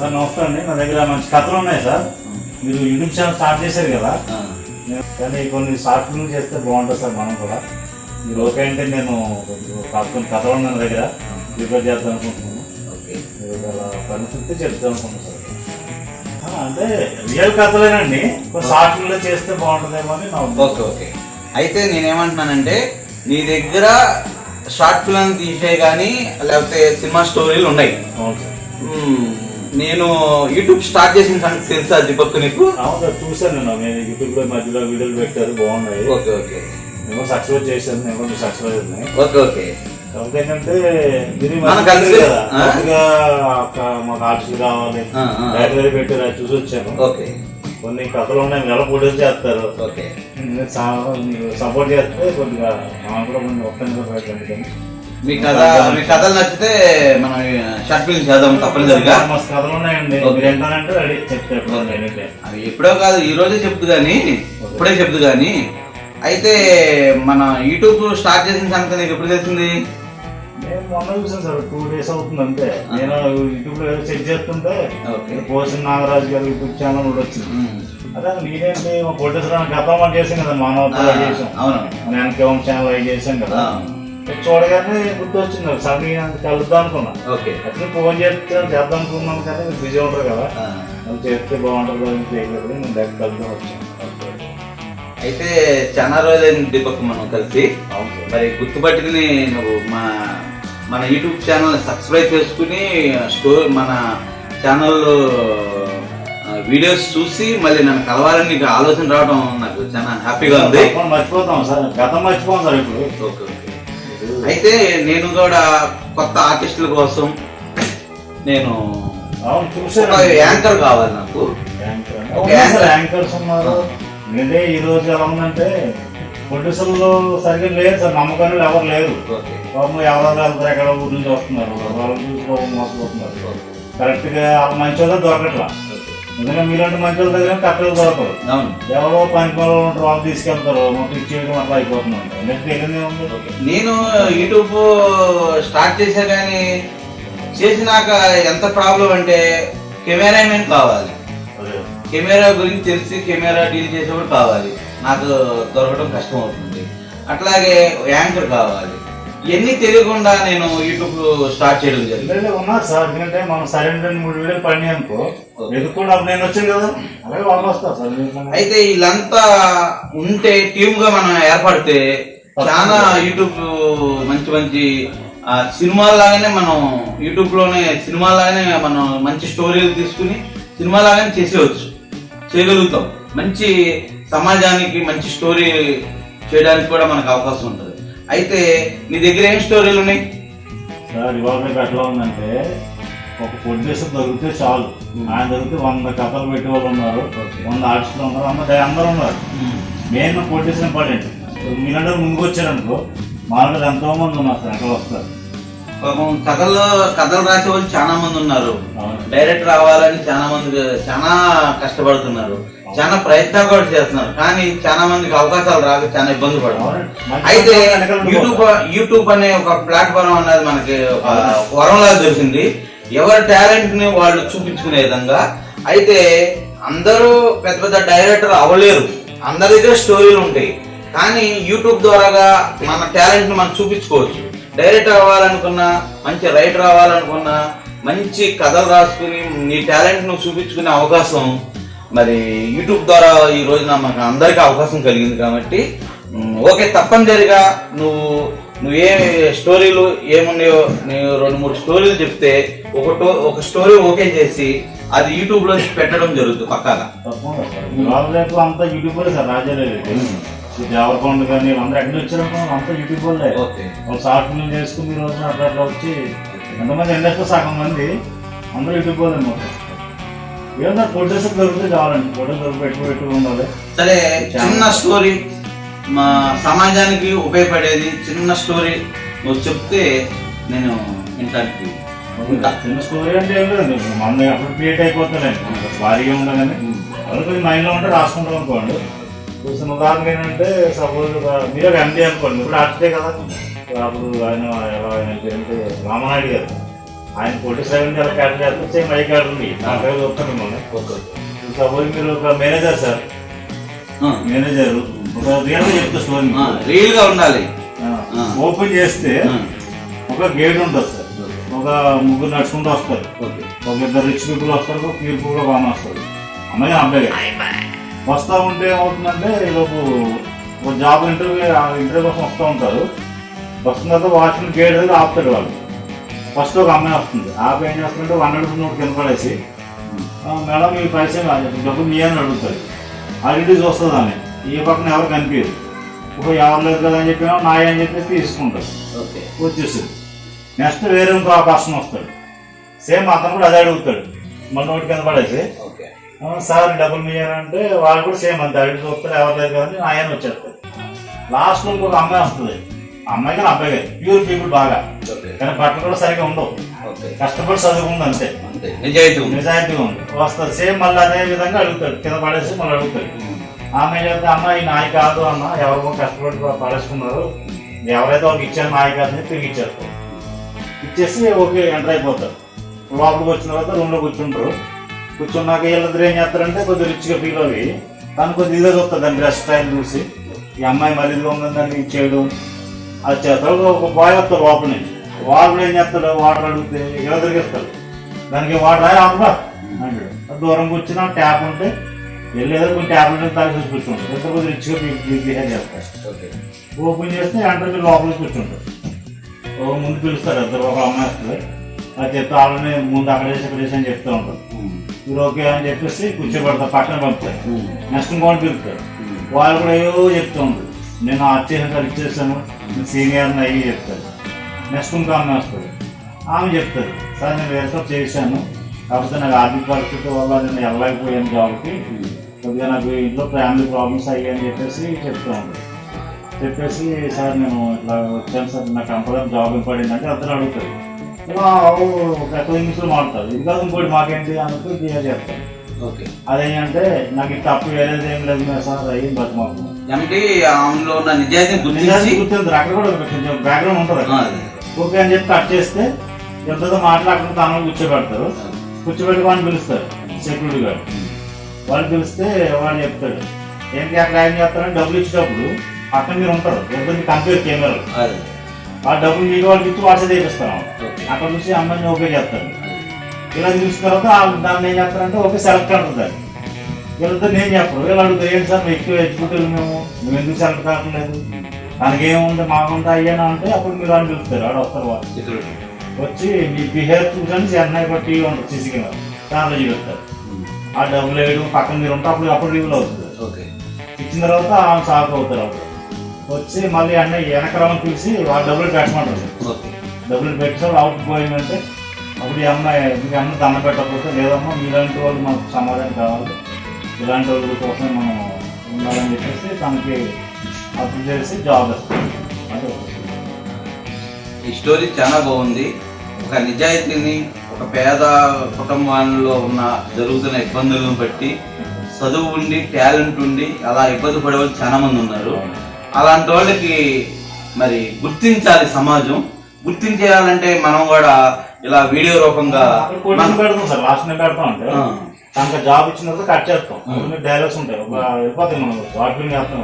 Sir నమస్తే అండి. నా దగ్గర మంచి కథలు ఉన్నాయి సార్. మీరు యూట్యూబ్ ఛానల్ స్టార్ట్ చేశారు కదా. కానీ కొన్ని షార్ట్ ఫిల్మ్ చేస్తే బాగుంటుంది సార్ మనం కూడా. మీరు ఓకే అంటే నేను కొన్ని కథలు ఉన్నాయి నా దగ్గర. ప్రిపేర్ చేద్దాం అనుకుంటున్నాను. పరిస్థితి చెప్తాం అనుకుంటున్నాను సార్. అంటే రియల్ కథలేనండి. షార్ట్ ఫిల్మ్లో చేస్తే బాగుంటుందేమో అని నా. Okay okay. అయితే నేనేమంటున్నానంటే నీ దగ్గర షార్ట్ ఫిల్మ్ తీసే కానీ లేకపోతే సినిమా స్టోరీలు ఉన్నాయి. నేను యూట్యూబ్ స్టార్ట్ చేసిన సంగతి తెలుసా దీపక్ నీకు? అవును చూశాను నేను. నేను యూట్యూబ్లో మధ్యలో వీడియోలు పెట్టారు బాగున్నాయి. Okay okay. నేను సక్సెస్ చేశాను నేను సక్సెస్ అవుతున్నాయి. Okay okay. కాకపోతే ఏంటంటే మాకు ఆర్టిస్ట్ కావాలి. లైబ్రరీ పెట్టారు అది చూసి వచ్చాను. ఓకే. కొన్ని కథలు ఉన్నాయి ఎలా ప్రొడ్యూస్ చేస్తారు. ఓకే. సపోర్ట్ చేస్తే కొద్దిగా మనం కూడా కొంచెం ఒప్పందం పెట్టండి మీ కథ మీ కథలు నచ్చితే మనం షార్ట్ ఫిల్మ్ చేద్దాం తప్పనిసరిగా. మస్తు కథలు ఉన్నాయండి ఏంటంటే రెడీ చెప్తే అవి ఎప్పుడో కాదు ఈ రోజే చెప్తు కానీ ఇప్పుడే చెప్తు కానీ అయితే మన యూట్యూబ్ స్టార్ట్ చేసిన సంగతి నీకు ఎప్పుడు తెలిసింది? నేను మొన్న చూసాను సార్ టూ డేస్ అవుతుంది అంతే. నేను యూట్యూబ్లో ఏదో చెక్ చేస్తుంటే పోసిన నాగరాజు గారి యూట్యూబ్ ఛానల్ కూడా వచ్చింది. అదే నేనేంటి మా కోటేశ్వరం గతం మనం చేసాం కదా మానవత చేసాం అవును నేను ఛానల్ అవి చేసాం కదా. చూడగానే గుర్తొచ్చింది సడన్ కలుద్దాం అనుకున్నా. ఓకే. అట్లా ఫోన్ చేస్తే చేద్దాం అనుకున్నాను కానీ మీరు బిజీ ఉంటారు కదా. అది చేస్తే బాగుంటుంది అని చేయలేదు నేను డైరెక్ట్ కలుద్దాం వచ్చాను. అయితే చాలా రోజులైంది దీపక్ మనం కలిసి. మరి గుర్తుపట్టుకుని నువ్వు మా మన యూట్యూబ్ ఛానల్ సబ్స్క్రైబ్ చేసుకుని స్టోర్ మన ఛానల్లో వీడియోస్ చూసి మళ్ళీ నన్ను కలవాలని నీకు ఆలోచన రావడం నాకు చాలా హ్యాపీగా ఉంది. మర్చిపోతాం సార్. గతం మర్చిపోతాం సార్ ఇప్పుడు. ఓకే. అయితే నేను కూడా కొత్త ఆర్టిస్టుల కోసం నేను యాంకర్ కావాలి నాకు. యాంకర్స్ ఉన్నారు. నేనే ఈ రోజు ఎలా ఉందంటే ప్రొడ్యూసర్లు సరిగ్గా లేరు సార్ నమ్మకాలు ఎవరు లేరు. ఎవరు వెళ్తారు ఎక్కడ ఊరి నుంచి వస్తున్నారు వాళ్ళని చూసుకోవడం మోసపోతున్నారు. కరెక్ట్గా వాళ్ళ మంచి వాళ్ళు దొరకట్లా. ఎందుకంటే మీలాంటి మంచి వాళ్ళ దగ్గర కరెక్ట్గా దొరకరు అవును. ఎవరో పనికి వాళ్ళు ఉంటారు వాళ్ళు తీసుకెళ్తారు మొత్తం ఇచ్చేయడం అట్లా అయిపోతున్నాం నేను యూట్యూబ్ స్టార్ట్ చేశా కానీ చేసినాక ఎంత ప్రాబ్లం అంటే కెమెరామెన్ కావాలి. కెమెరా గురించి తెలిసి కెమెరా డీల్ చేసేవాడు కావాలి. నాకు దొరకడం కష్టం అవుతుంది. అట్లాగే యాంకర్ కావాలి. ఇవన్నీ తెలియకుండా నేను యూట్యూబ్ స్టార్ట్ చేయడం జరిగింది. ఉన్నారు సార్. ఎందుకంటే మనం సరైన రెండు మూడు వీడియోలు పడినాయి అనుకో ఎదుర్కొంటే అప్పుడు నేను వచ్చాను కదా. అలాగే వాళ్ళు వస్తారు సార్. అయితే వీళ్ళంతా ఉంటే టీమ్గా మనం ఏర్పడితే చాలా యూట్యూబ్ మంచి మంచి ఆ, సినిమాలాగానే మనం యూట్యూబ్లోనే సినిమాలాగానే మనం మంచి స్టోరీలు తీసుకుని సినిమాలాగానే చేసేవచ్చు చేయగలుగుతాం. మంచి సమాజానికి మంచి స్టోరీ చేయడానికి కూడా మనకు అవకాశం ఉంటుంది. అయితే నీ దగ్గర ఏం స్టోరీలు ఉన్నాయి? సార్ ఇవాళ రేపు ఎట్లా ఉందంటే ఒక ప్రొడ్యూసర్ దొరికితే చాలు. ఆయన దొరికితే వంద కథలు పెట్టే వాళ్ళు ఉన్నారు వంద ఆర్టిస్టులు ఉన్నారు. అందరూ అందరూ ఉన్నారు. Main producer important. మీరందరూ ముందుకు వచ్చారనుకో మాలో ఎంతో మంది ఉన్నారు సార్ ఎక్కడ వస్తారు. పాపం కథలు కథలు రాసే వాళ్ళు చాలా మంది ఉన్నారు. అవును. డైరెక్టర్ రావాలని చాలా మంది చాలా కష్టపడుతున్నారు. చాలా ప్రయత్నాలు కూడా చేస్తున్నారు. కానీ చాలా మందికి అవకాశాలు రాక చాలా ఇబ్బంది పడుతున్నారు. అయితే యూట్యూబ్ యూట్యూబ్ అనే ఒక ప్లాట్ఫామ్ అనేది మనకి ఒక వరంలా దొరికింది. ఎవరి టాలెంట్ని వాళ్ళు చూపించుకునే విధంగా. అయితే అందరూ పెద్ద పెద్ద డైరెక్టర్ అవ్వలేరు. అందరి దగ్గర స్టోరీలు ఉంటాయి. కానీ యూట్యూబ్ ద్వారాగా మన టాలెంట్ని మనం చూపించుకోవచ్చు. డైరెక్టర్ అవ్వాలనుకున్నా మంచి రైటర్ అవ్వాలనుకున్నా మంచి కథలు రాసుకుని నీ టాలెంట్ను చూపించుకునే అవకాశం మరి యూట్యూబ్ ద్వారా ఈ రోజున మనకు అందరికీ అవకాశం కలిగింది కాబట్టి ఓకే తప్పనిసరిగా నువ్వు నువ్వు ఏ స్టోరీలు ఏమున్నాయో నేను రెండు మూడు స్టోరీలు చెప్తే ఒకటో ఒక స్టోరీ ఓకే చేసి అది యూట్యూబ్లో పెట్టడం జరుగుతుంది పక్కాగా. తప్పకుండా అంతా యూట్యూబర్ సార్ రాజారెడ్డి దేవరకొండ కానీ వీళ్ళందరూ ఎక్కడ వచ్చారు అంతా యూట్యూబ్ ఓకే. వాళ్ళు షార్ట్ ఫిల్మ్ చేసుకుని అట్లా అట్లా వచ్చి ఎంతమంది ఇండస్ట్రీ సగం మంది అందరూ యూట్యూబ్ వాళ్ళే మొత్తం. ఏమన్నా ప్రొడ్యూసర్ దొరికితే చాలండి. ప్రొడ్యూసర్ పెట్టు పెట్టు ఉండాలి. సరే చిన్న స్టోరీ మా సమాజానికి ఉపయోగపడేది చిన్న స్టోరీ. నువ్వు చెప్తే నేను వినటానికి ఉంటా. చిన్న స్టోరీ అంటే ఏం లేదు. మన అప్పుడు క్రియేట్ అయిపోతానండి భారీగా ఉండగానే వాళ్ళు కొంచెం మైండ్లో ఉంటే రాసుకుంటాం అనుకోండి. చూసిన ఉదాహరణ ఏంటంటే సపోజ్ మీరు ఎండి అనుకోండి. ఇప్పుడు ఆర్టిస్టే కదా. అప్పుడు ఆయన ఎలా ఆయన రామనాయుడు గారు. ఆయన పోలీస్ డ్రైవింగ్ ఎలా క్యాటర్ చేస్తారు సేమ్ ఐ కార్డు ఉంది. నా డ్రైవర్ వస్తారు మిమ్మల్ని. ఓకే సపోజ్ మీరు ఒక మేనేజర్ సార్. మేనేజర్ ఒక రియల్గా చెప్తా స్టోరీ రియల్గా ఉండాలి. ఓపెన్ చేస్తే ఒక గేట్ ఉంటుంది సార్. ఒక ముగ్గురు నడుచుకుంటూ వస్తారు. ఓకే. ఒక ఇద్దరు రిచ్ పీపుల్ వస్తారు. ఒక పీపుల్ కూడా బాగా వస్తారు. అమ్మాయి అబ్బాయి. వస్తూ ఉంటే ఏమవుతుందంటే ఈలోపు ఒక జాబ్ ఇంటర్వ్యూ ఇంటర్వ్యూ కోసం వస్తూ ఉంటారు. వస్తున్న తర్వాత వాచ్మెన్ గేట్ దగ్గర ఆపుతాడు వాళ్ళు. ఫస్ట్ ఒక అమ్మాయి వస్తుంది. ఆపి ఏం చేస్తుంటే వన్ హండ్రెడ్ నోట్ కింద పడేసి "ఆ, మేడం ఈ పైసే డబ్బులు మీ అని అడుగుతాడు. అడిగి చూస్తుంది ఆమె ఈ పక్కన ఎవరు కనిపించదు ఒక ఎవరు లేదు కదా అని చెప్పి నాయ అని చెప్పేసి తీసుకుంటారు ఓకే. వచ్చేసింది నెక్స్ట్ వేరే ఇంకో పర్సన్ వస్తాడు. సేమ్ అతను కూడా అదే అడుగుతాడు. మన నోటి కింద పడేసి ఓకే. "ఆ, సార్ డబ్బులు మీ అంటే వాళ్ళు కూడా సేమ్ అంతే. అడిగి చూస్తారు ఎవరు లేదు కానీ ఆయన వచ్చేస్తారు లాస్ట్లో ఇంకొక అమ్మాయి వస్తుంది. అమ్మాయి కానీ అబ్బాయి కాదు ప్యూర్ పీపుల్ బాగా కానీ బట్టలు కూడా సరిగా ఉండవు. కష్టపడి చదువుకుంది అంతే. నిజాయితీ ఉంది. నిజాయితీగా ఉంది. వస్తుంది. సేమ్ మళ్ళీ అదే విధంగా అడుగుతాడు. కింద పడేసి మళ్ళీ అడుగుతాడు. ఆమె చెప్తే అమ్మ ఈ నాయ కాదు అన్న ఎవరో కష్టపడి పడేసుకున్నారు. ఎవరైతే వాళ్ళకి ఇచ్చారు నాయ కాదు అని తిరిగి ఇచ్చారు. ఇచ్చేసి ఓకే ఎంటర్ అయిపోతారు. లోపలికి వచ్చిన తర్వాత రూమ్లో కూర్చుంటారు. కూర్చున్నాక వీళ్ళిద్దరు ఏం చేస్తారంటే కొద్దిగా రిచ్గా ఫీల్ అవి. తను కొద్దిగా ఇదే చూస్తుంది దాని డ్రెస్ స్టైల్ చూసి. ఈ అమ్మాయి మరి ఇదిగా ఉందని ఇచ్చేయడం అది చేస్తాడు ఒక బాయ్ వస్తాడు లోపల నుంచి. వాడు ఏం చేస్తాడు? వాటర్ అడిగితే ఇలా తిరిగిస్తాడు. దానికి వాటర్ ఆపరా అంటాడు దూరం కూర్చున్నా ట్యాప్ ఉంటే వెళ్ళేదో కొన్ని ట్యాప్ ఉంటే తాగి చూసి కూర్చుంటాడు. ఎంత కొద్దిగా రిచ్గా బిహేవ్ చేస్తాడు. ఓకే. ఓపెన్ చేస్తే ఎంటర్ లోపలికి కూర్చుంటాడు. ఓ ముందు పిలుస్తాడు ఇద్దరు ఒక అమ్మాయి వస్తుంది. అది చెప్తే వాళ్ళని ముందు అక్కడ వేసి ఇక్కడ వేసి అని చెప్తూ ఉంటారు మీరు ఓకే అని చెప్పేసి కూర్చోబెడతారు పక్కన పంపుతారు నెక్స్ట్ ఇంకోటి పిలుస్తారు వాళ్ళు కూడా ఏవో చెప్తూ ఉంటారు. నేను అది చేసాను అది ఇచ్చేసాను నేను సీనియర్ అయ్యి చెప్తారు నెక్స్ట్ ఇంకో అమ్మాయి వస్తుంది. ఆమె చెప్తారు సార్ నేను వేరే చేశాను. కాకపోతే నాకు ఆర్థిక పరిస్థితి వల్ల నేను వెళ్ళలేకపోయాను జాబ్కి కొద్దిగా నాకు ఇంట్లో ఫ్యామిలీ ప్రాబ్లమ్స్ అయ్యాయి అని చెప్పేసి చెప్తూ ఉంటారు చెప్పేసి సార్ నేను ఇట్లా వచ్చాను సార్. నాకు కంపల్సరీ జాబ్ ఇంపార్టెంట్ అంటే అతను అడుగుతారు ఇలా ఎక్కడ ఇంగ్లీష్లో మాట్లాడతారు ఇది కాదు ఇంకోటి మాకేంటి అన్నట్టు క్లియర్ చెప్తారు ఓకే. అదేంటంటే నాకు తప్పు వేరేది ఏం లేదు సార్. అయ్యి బతుమాకు ఎంటీ ఆమెలో ఉన్న నిజాయితీని గుర్తించి గుర్తుంది అక్కడ కూడా కొంచెం బ్యాక్గ్రౌండ్ ఉంటుంది. ఓకే అని చెప్పి కట్ చేస్తే ఎంతతో మాట్లాడుకుంటూ తనలో కూర్చోబెడతారు. కూర్చోబెట్టి వాడిని పిలుస్తారు సెక్యూరిటీ గార్డ్ వాళ్ళు పిలిస్తే వాడు చెప్తాడు. ఏంటి అక్కడ ఏం చేస్తారంటే డబ్బులు ఇచ్చేటప్పుడు పక్కన మీరు ఉంటారు. ఎంతో కంపేర్ కెమెరాలు అదే. ఆ డబ్బులు మీకు వాళ్ళకి ఇచ్చి వాట్సాప్ చేపిస్తాను. ఓకే. అక్కడ చూసి అమ్మాయిని ఓకే చేస్తారు ఇలా చూసిన తర్వాత దాన్ని ఏం చేస్తారంటే ఓకే సెలెక్ట్ అంటుంది వీళ్ళతో నేను చెప్పరు వీళ్ళు అడుగుతారు ఏంటి సార్? మేము ఎక్కువ ఎగ్జిక్యూటివ్ మేము నువ్వు ఎందుకు సెలెక్ట్ కావట్లేదు దానికి ఏముంది మాకుంటా అయ్యానా అంటే అప్పుడు మీరు అని పిలుస్తారు. ఆడ వస్తారు వాళ్ళు. వచ్చి మీ బిహేవ్ చూసని చెన్నై టీవీ ఉంటుంది సీసీ కెమెరా. దాంట్లో చూపిస్తారు. ఆ డబ్బులు వేయడం పక్కన మీరు ఉంటే అప్పుడు అప్పుడు రివ్యూలు అవుతుంది. ఓకే. ఇచ్చిన తర్వాత ఆమె సాగు అవుతారు అప్పుడు. వచ్చి మళ్ళీ అన్న వెనకరమని పిలిచి వాళ్ళ డబ్బులు పెట్టమంటారు. డబ్బులు పెట్టిన అవుట్ గోయింగ్ అంటే అప్పుడు ఈ అమ్మాయి మీ అన్న దండ పెట్టకపోతే లేదమ్మా మీలాంటి వాళ్ళు మాకు సమాధానం కావాలి. ఇలాంటి వాళ్ళ కోసం మనం ఉండాలని చెప్పేసి తనకి అప్లై చేసి జాబ్ అది ఒకటి. ఈ స్టోరీ చాలా బాగుంది ఒక నిజాయితీని ఒక పేద కుటుంబాల్లో ఉన్న జరుగుతున్న ఇబ్బందులను బట్టి చదువు ఉండి టాలెంట్ ఉండి అలా ఇబ్బంది పడే వాళ్ళు చాలా మంది ఉన్నారు అలాంటి వాళ్ళకి మరి గుర్తించాలి సమాజం గుర్తించేయాలంటే మనం కూడా ఇలా వీడియో రూపంగా పెడతాం సార్ లాస్ట్ పెడతాం అంటే. తనకు జాబ్ ఇచ్చిన తర్వాత కట్ చేస్తాం. డైలాగ్స్ ఉంటాయి. ఒక వెళ్ళిపోతాయి మనం. షార్ట్ చేస్తాం.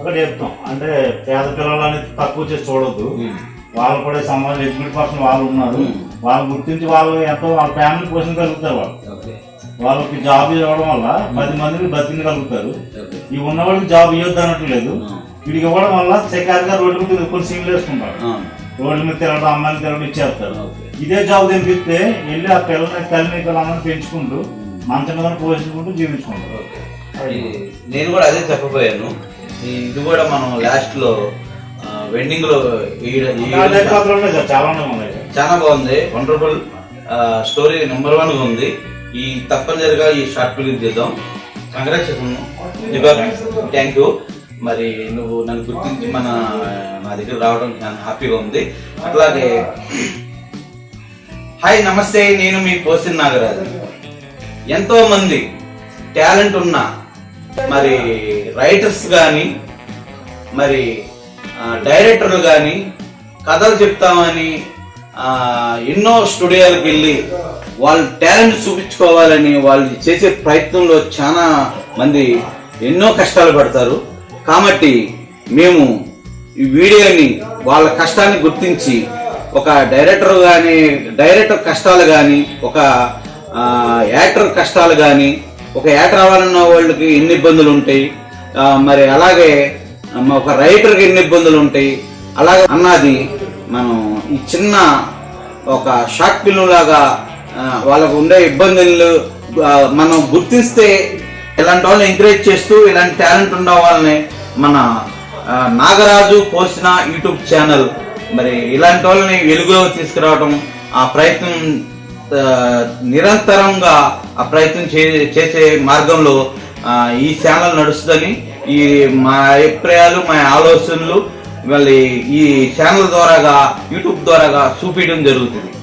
అక్కడ చెప్తాం. అంటే పేద పిల్లలు అనేది తక్కువ చేసి చూడొద్దు. వాళ్ళు కూడా సమాజం ఎడ్యుకేట్ పర్సన్ వాళ్ళు ఉన్నారు. వాళ్ళు గుర్తించి వాళ్ళు ఎంతో వాళ్ళ ఫ్యామిలీ పోషించగలుగుతారు వాళ్ళు. ఓకే. వాళ్ళకి జాబ్ ఇవ్వడం వల్ల పది మందిని బతికగలుగుతారు ఈ ఉన్న వాళ్ళకి జాబ్ ఇవ్వద్దు అన్నట్టు లేదు. వీడికి ఇవ్వడం వల్ల సెకారిగా రోడ్డు మీద తిరుగుకొని సీన్లు వేసుకుంటారు. ఆ. రోడ్ల మీద తిరగడం అమ్మాయిలు తిరగడం ఇచ్చేస్తారు. ఇదే జాబ్ తెప్పిస్తే వెళ్ళి ఆ పిల్లల్ని తల్లిని పిల్లలందరినీ పెంచుకుంటూ మంచం మీద పోషించుకుంటూ జీవించుకుంటారు. నేను కూడా అదే చెప్పబోయాను. ఇది కూడా మనం లాస్ట్లో వెండింగ్లో చాలా బాగుంది. వండర్ఫుల్ స్టోరీ నెంబర్ వన్గా ఉంది. ఈ తప్పనిసరిగా ఈ షార్ట్ ఫిలిం చేద్దాం. కంగ్రాచులేషన్ థ్యాంక్ యూ మరి నువ్వు నన్ను గుర్తించి మన నా దగ్గర రావడం చాలా హ్యాపీగా ఉంది. అట్లాగే హాయ్ నమస్తే. నేను మీ పోసిన్ నాగరాజు. ఎంతో మంది టాలెంట్ ఉన్న మరి రైటర్స్ కానీ మరి డైరెక్టర్లు కానీ కథలు చెప్తామని ఎన్నో స్టూడియోలకు వెళ్ళి వాళ్ళ టాలెంట్ చూపించుకోవాలని వాళ్ళు చేసే ప్రయత్నంలో చాలా మంది ఎన్నో కష్టాలు పడతారు. కాబట్టి మేము ఈ వీడియోని వాళ్ళ కష్టాన్ని గుర్తించి ఒక డైరెక్టర్ కానీ డైరెక్టర్ కష్టాలు కానీ ఒక యాక్టర్ కష్టాలు కానీ ఒక యాక్టర్ అవ్వాలన్న వాళ్ళకి ఎన్ని ఇబ్బందులు ఉంటాయి? మరి అలాగే ఒక రైటర్కి ఎన్ని ఇబ్బందులు ఉంటాయి? అలాగే అన్నది మనం ఈ చిన్న ఒక షార్ట్ ఫిల్మ్ లాగా వాళ్ళకు ఉండే ఇబ్బందులు మనం గుర్తిస్తే ఇలాంటి వాళ్ళని ఎంకరేజ్ చేస్తూ ఇలాంటి టాలెంట్ ఉన్న వాళ్ళని మన నాగరాజు పోసిన యూట్యూబ్ ఛానల్ మరి ఇలాంటి వాళ్ళని వెలుగులోకి తీసుకురావడం ఆ ప్రయత్నం నిరంతరంగా ఆ ప్రయత్నం చే- చేసే మార్గంలో ఈ ఛానల్ నడుస్తుందని ఈ మా అభిప్రాయాలు మా ఆలోచనలు మళ్ళీ ఈ ఛానల్ ద్వారాగా యూట్యూబ్ ద్వారాగా చూపించడం జరుగుతుంది.